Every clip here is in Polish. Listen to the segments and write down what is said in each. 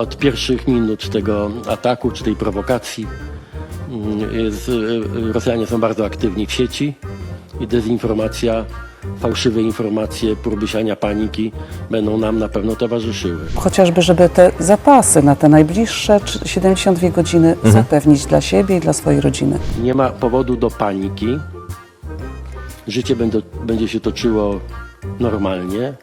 od pierwszych minut tego ataku czy tej prowokacji mm, jest, y, Rosjanie są bardzo aktywni w sieci i dezinformacja, fałszywe informacje, próby siania paniki będą nam na pewno towarzyszyły. Chociażby, żeby te zapasy na te najbliższe tr- 72 godziny zapewnić dla siebie i dla swojej rodziny. Nie ma powodu do paniki. Życie będą, będzie się toczyło normalnie.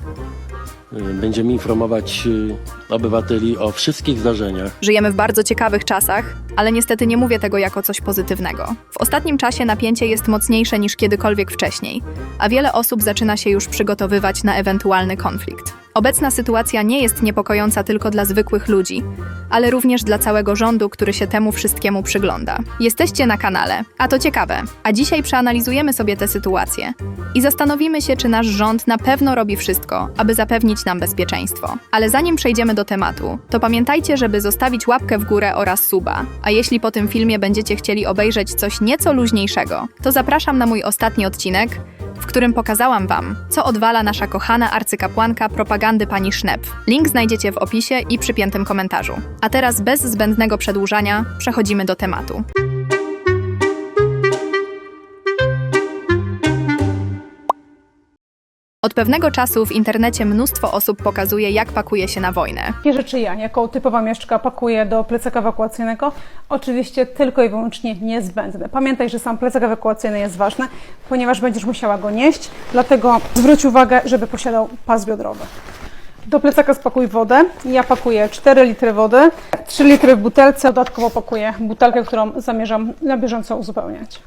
Y, Będziemy informować y, obywateli o wszystkich zdarzeniach. Żyjemy w bardzo ciekawych czasach, ale niestety nie mówię tego jako coś pozytywnego. W ostatnim czasie napięcie jest mocniejsze niż kiedykolwiek wcześniej, a wiele osób zaczyna się już przygotowywać na ewentualny konflikt. Obecna sytuacja nie jest niepokojąca tylko dla zwykłych ludzi, ale również dla całego rządu, który się temu wszystkiemu przygląda. Jesteście na kanale, a to ciekawe. A dzisiaj przeanalizujemy sobie tę sytuację i zastanowimy się, czy nasz rząd na pewno robi wszystko, aby zapewnić nam bezpieczeństwo. Ale zanim przejdziemy do tematu, to pamiętajcie, żeby zostawić łapkę w górę oraz suba. A jeśli po tym filmie będziecie chcieli obejrzeć coś nieco luźniejszego, to zapraszam na mój ostatni odcinek, w którym pokazałam Wam, co odwala nasza kochana arcykapłanka propagandy pani Sznep. Link znajdziecie w opisie i przypiętym komentarzu. A teraz bez zbędnego przedłużania przechodzimy do tematu. Od pewnego czasu w internecie mnóstwo osób pokazuje, jak pakuje się na wojnę. Jakie rzeczy ja, jako typowa mieszczka, pakuję do plecaka ewakuacyjnego? Oczywiście tylko i wyłącznie niezbędne. Pamiętaj, że sam plecak ewakuacyjny jest ważny, ponieważ będziesz musiała go nieść, dlatego zwróć uwagę, żeby posiadał pas biodrowy. Do plecaka spakuj wodę. Ja pakuję 4 litry wody, 3 litry w butelce, dodatkowo pakuję butelkę, którą zamierzam na bieżąco uzupełniać.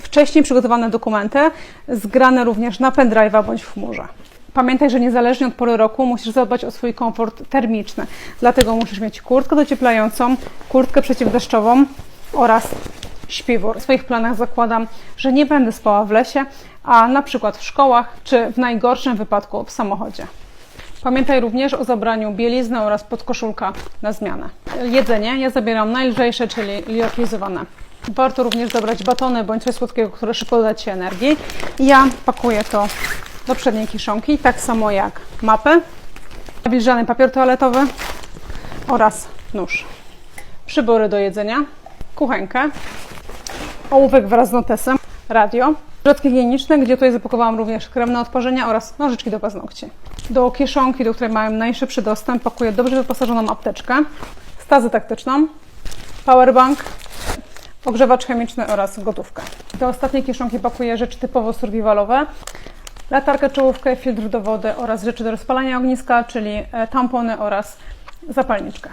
Wcześniej przygotowane dokumenty, zgrane również na pendrive'a bądź w chmurze. Pamiętaj, że niezależnie od pory roku musisz zadbać o swój komfort termiczny. Dlatego musisz mieć kurtkę docieplającą, kurtkę przeciwdeszczową oraz śpiwór. W swoich planach zakładam, że nie będę spała w lesie, a na przykład w szkołach, czy w najgorszym wypadku w samochodzie. Pamiętaj również o zabraniu bielizny oraz podkoszulka na zmianę. Jedzenie ja zabieram najlżejsze, czyli liofilizowane. Warto również zabrać batony bądź coś słodkiego, które szybko doda Ci energii. Ja pakuję to do przedniej kieszonki, tak samo jak mapy, nawilżany papier toaletowy oraz nóż. Przybory do jedzenia, kuchenkę, ołówek wraz z notesem, radio, środki higieniczne, gdzie tutaj zapakowałam również krem na odparzenia oraz nożyczki do paznokci. Do kieszonki, do której mają najszybszy dostęp, pakuję dobrze wyposażoną apteczkę, stazę taktyczną, powerbank, ogrzewacz chemiczny oraz gotówkę. Do ostatniej kieszonki pakuję rzeczy typowo survivalowe, latarkę czołówkę, filtr do wody oraz rzeczy do rozpalania ogniska, czyli e, tampony oraz zapalniczkę.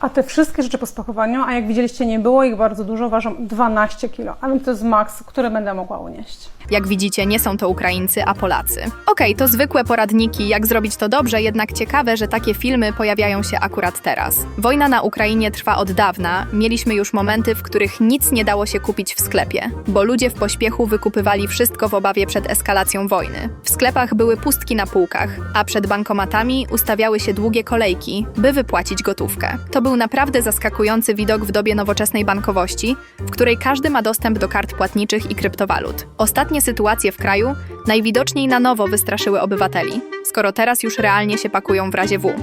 A te wszystkie rzeczy po spakowaniu, a jak widzieliście nie było ich bardzo dużo, ważą 12 kg, a więc to jest maks, który będę mogła unieść. Jak widzicie, nie są to Ukraińcy, a Polacy. Okej, to zwykłe poradniki, jak zrobić to dobrze, jednak ciekawe, że takie filmy pojawiają się akurat teraz. Wojna na Ukrainie trwa od dawna, mieliśmy już momenty, w których nic nie dało się kupić w sklepie, bo ludzie w pośpiechu wykupywali wszystko w obawie przed eskalacją wojny. W sklepach były pustki na półkach, a przed bankomatami ustawiały się długie kolejki, by wypłacić gotówkę. To był naprawdę zaskakujący widok w dobie nowoczesnej bankowości, w której każdy ma dostęp do kart płatniczych i kryptowalut. Ostatnie sytuacje w kraju najwidoczniej na nowo wystraszyły obywateli, skoro teraz już realnie się pakują w razie W.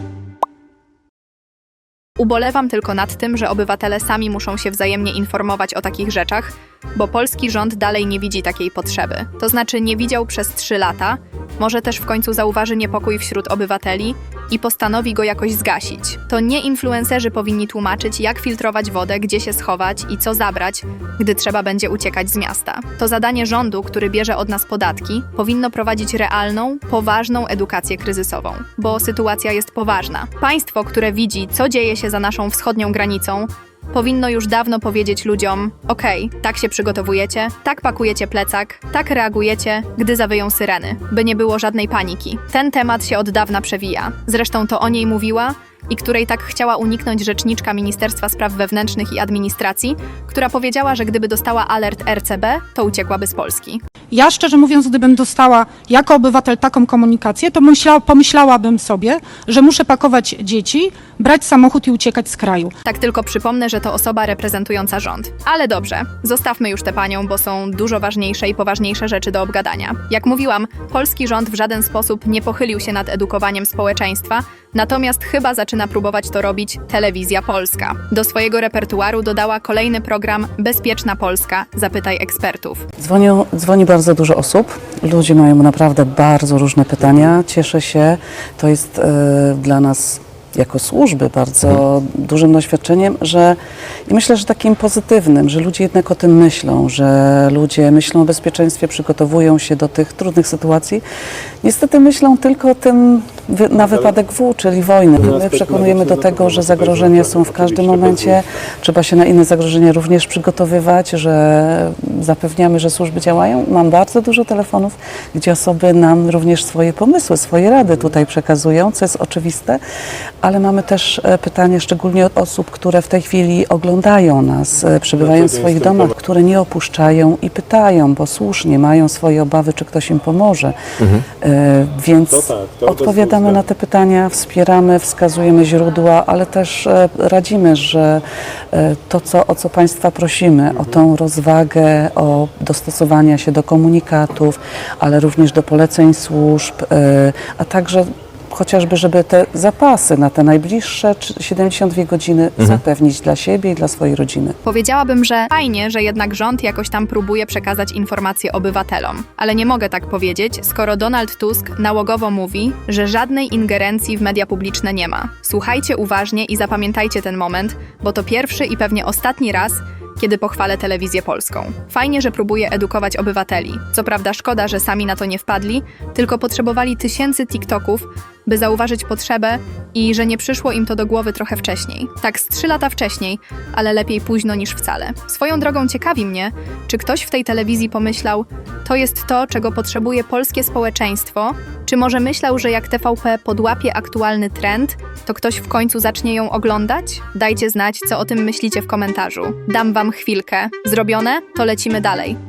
Ubolewam tylko nad tym, że obywatele sami muszą się wzajemnie informować o takich rzeczach, bo polski rząd dalej nie widzi takiej potrzeby. To znaczy nie widział przez trzy lata, może też w końcu zauważy niepokój wśród obywateli i postanowi go jakoś zgasić. To nie influencerzy powinni tłumaczyć, jak filtrować wodę, gdzie się schować i co zabrać, gdy trzeba będzie uciekać z miasta. To zadanie rządu, który bierze od nas podatki, powinno prowadzić realną, poważną edukację kryzysową, bo sytuacja jest poważna. Państwo, które widzi, co dzieje się za naszą wschodnią granicą, powinno już dawno powiedzieć ludziom: Okej, tak się przygotowujecie, tak pakujecie plecak, tak reagujecie, gdy zawyją syreny, by nie było żadnej paniki. Ten temat się od dawna przewija. Zresztą to o niej mówiła i której tak chciała uniknąć rzeczniczka Ministerstwa Spraw Wewnętrznych i Administracji, która powiedziała, że gdyby dostała alert RCB, to uciekłaby z Polski. Ja szczerze mówiąc, gdybym dostała jako obywatel taką komunikację, to myśla, pomyślałabym sobie, że muszę pakować dzieci, brać samochód i uciekać z kraju. Tak tylko przypomnę, że to osoba reprezentująca rząd. Ale dobrze, zostawmy już tę panią, bo są dużo ważniejsze i poważniejsze rzeczy do obgadania. Jak mówiłam, polski rząd w żaden sposób nie pochylił się nad edukowaniem społeczeństwa, natomiast chyba zaczyna próbować to robić Telewizja Polska. Do swojego repertuaru dodała kolejny program Bezpieczna Polska, zapytaj ekspertów. Dzwonią, dzwoni bardzo dużo osób. Ludzie mają naprawdę bardzo różne pytania. Cieszę się. To jest e, dla nas jako służby bardzo dużym doświadczeniem, że i myślę, że takim pozytywnym, że ludzie jednak o tym myślą, że ludzie myślą o bezpieczeństwie, przygotowują się do tych trudnych sytuacji. Niestety myślą tylko o tym wy, na wypadek W, czyli wojny. My przekonujemy do tego, że zagrożenia są w każdym momencie. Trzeba się na inne zagrożenia również przygotowywać, że zapewniamy, że służby działają. Mam bardzo dużo telefonów, gdzie osoby nam również swoje pomysły, swoje rady tutaj przekazują, co jest oczywiste, ale mamy też e, pytania szczególnie od osób, które w tej chwili oglądają nas, e, przebywają w swoich domach, które nie opuszczają i pytają, bo słusznie mają swoje obawy, czy ktoś im pomoże. E, Więc To tak, to odpowiadamy na te pytania, wspieramy, wskazujemy źródła, ale też radzimy, że to, co, o co Państwa prosimy, o tą rozwagę, o dostosowania się do komunikatów, ale również do poleceń służb, a także chociażby, żeby te zapasy na te najbliższe czy- 72 godziny zapewnić dla siebie i dla swojej rodziny. Powiedziałabym, że fajnie, że jednak rząd jakoś tam próbuje przekazać informacje obywatelom. Ale nie mogę tak powiedzieć, skoro Donald Tusk nałogowo mówi, że żadnej ingerencji w media publiczne nie ma. Słuchajcie uważnie i zapamiętajcie ten moment, bo to pierwszy i pewnie ostatni raz, kiedy pochwalę telewizję polską. Fajnie, że próbuje edukować obywateli. Co prawda szkoda, że sami na to nie wpadli, tylko potrzebowali tysięcy TikToków, by zauważyć potrzebę i że nie przyszło im to do głowy trochę wcześniej. Tak z trzy lata wcześniej, ale lepiej późno niż wcale. Swoją drogą ciekawi mnie, czy ktoś w tej telewizji pomyślał, to jest to, czego potrzebuje polskie społeczeństwo, czy może myślał, że jak TVP podłapie aktualny trend, to ktoś w końcu zacznie ją oglądać? Dajcie znać, co o tym myślicie w komentarzu. Dam wam chwilkę. Zrobione? To lecimy dalej.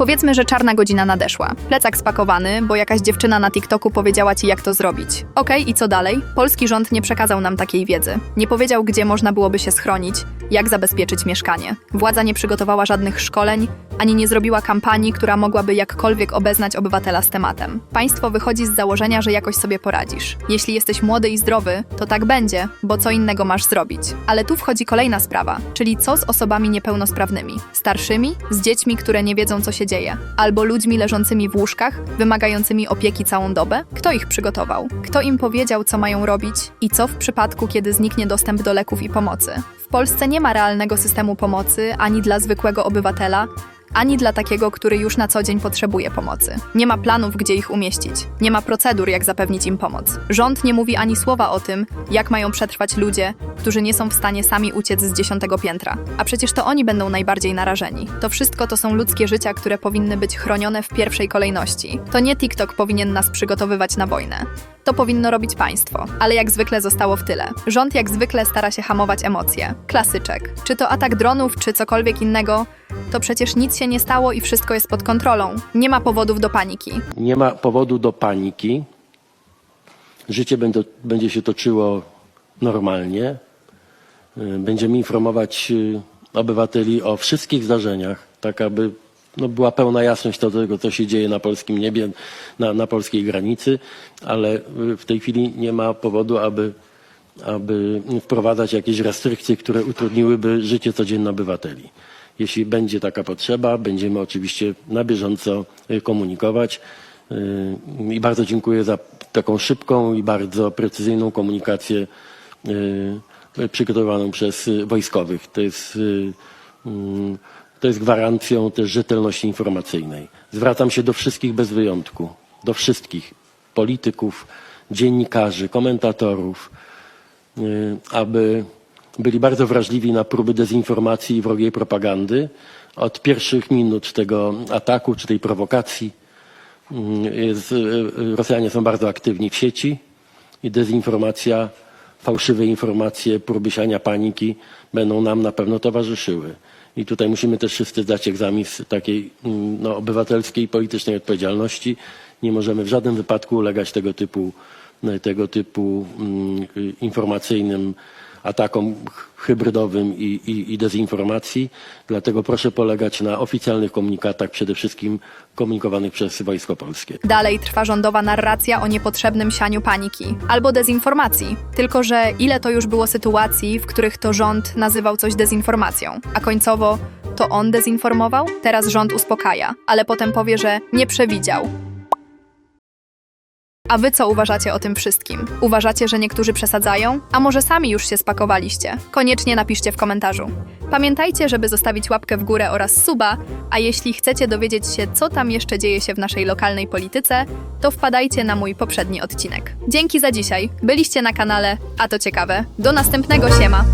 Powiedzmy, że czarna godzina nadeszła. Plecak spakowany, bo jakaś dziewczyna na TikToku powiedziała ci, jak to zrobić. Okej, i co dalej? Polski rząd nie przekazał nam takiej wiedzy. Nie powiedział, gdzie można byłoby się schronić, jak zabezpieczyć mieszkanie. Władza nie przygotowała żadnych szkoleń, ani nie zrobiła kampanii, która mogłaby jakkolwiek obeznać obywatela z tematem. Państwo wychodzi z założenia, że jakoś sobie poradzisz. Jeśli jesteś młody i zdrowy, to tak będzie, bo co innego masz zrobić. Ale tu wchodzi kolejna sprawa, czyli co z osobami niepełnosprawnymi? Starszymi? Z dziećmi, które nie wiedzą, co się dzieje? Albo ludźmi leżącymi w łóżkach, wymagającymi opieki całą dobę? Kto ich przygotował? Kto im powiedział, co mają robić? I co w przypadku, kiedy zniknie dostęp do leków i pomocy? W Polsce nie ma realnego systemu pomocy ani dla zwykłego obywatela, ani dla takiego, który już na co dzień potrzebuje pomocy. Nie ma planów, gdzie ich umieścić. Nie ma procedur, jak zapewnić im pomoc. Rząd nie mówi ani słowa o tym, jak mają przetrwać ludzie, którzy nie są w stanie sami uciec z dziesiątego piętra. A przecież to oni będą najbardziej narażeni. To wszystko to są ludzkie życia, które powinny być chronione w pierwszej kolejności. To nie TikTok powinien nas przygotowywać na wojnę. To powinno robić państwo, ale jak zwykle zostało w tyle. Rząd jak zwykle stara się hamować emocje. Klasyczek. Czy to atak dronów, czy cokolwiek innego, to przecież nic się nie stało i wszystko jest pod kontrolą. Nie ma powodów do paniki. Nie ma powodu do paniki. Życie będzie, będzie się toczyło normalnie. Y, Będziemy informować y, obywateli o wszystkich zdarzeniach, tak aby no, była pełna jasność do tego, co się dzieje na polskim niebie, na, na polskiej granicy, ale y, w tej chwili nie ma powodu, aby, aby wprowadzać jakieś restrykcje, które utrudniłyby życie codzienne obywateli. Jeśli będzie taka potrzeba, będziemy oczywiście na bieżąco y, komunikować. Y, I bardzo dziękuję za taką szybką i bardzo precyzyjną komunikację y, przygotowaną przez wojskowych. To jest, mm, to jest gwarancją też rzetelności informacyjnej. Zwracam się do wszystkich bez wyjątku, do wszystkich polityków, dziennikarzy, komentatorów, aby byli bardzo wrażliwi na próby dezinformacji i wrogiej propagandy. Od pierwszych minut tego ataku czy tej prowokacji mm, jest, y, y, Rosjanie są bardzo aktywni w sieci i dezinformacja, fałszywe informacje, próby siania paniki będą nam na pewno towarzyszyły. I tutaj musimy też wszyscy zdać egzamin z takiej mm, no, obywatelskiej politycznej odpowiedzialności. Nie możemy w żadnym wypadku ulegać tego typu, tego typu mm, y, informacyjnym atakom hybrydowym i, i, i dezinformacji. Dlatego proszę polegać na oficjalnych komunikatach, przede wszystkim komunikowanych przez Wojsko Polskie. Dalej trwa rządowa narracja o niepotrzebnym sianiu paniki albo dezinformacji. Tylko, że ile to już było sytuacji, w których to rząd nazywał coś dezinformacją, a końcowo to on dezinformował? Teraz rząd uspokaja, ale potem powie, że nie przewidział. A wy co uważacie o tym wszystkim? Uważacie, że niektórzy przesadzają? A może sami już się spakowaliście? Koniecznie napiszcie w komentarzu. Pamiętajcie, żeby zostawić łapkę w górę oraz suba, a jeśli chcecie dowiedzieć się, co tam jeszcze dzieje się w naszej lokalnej polityce, to wpadajcie na mój poprzedni odcinek. Dzięki za dzisiaj. Byliście na kanale, a to ciekawe. Do następnego siema!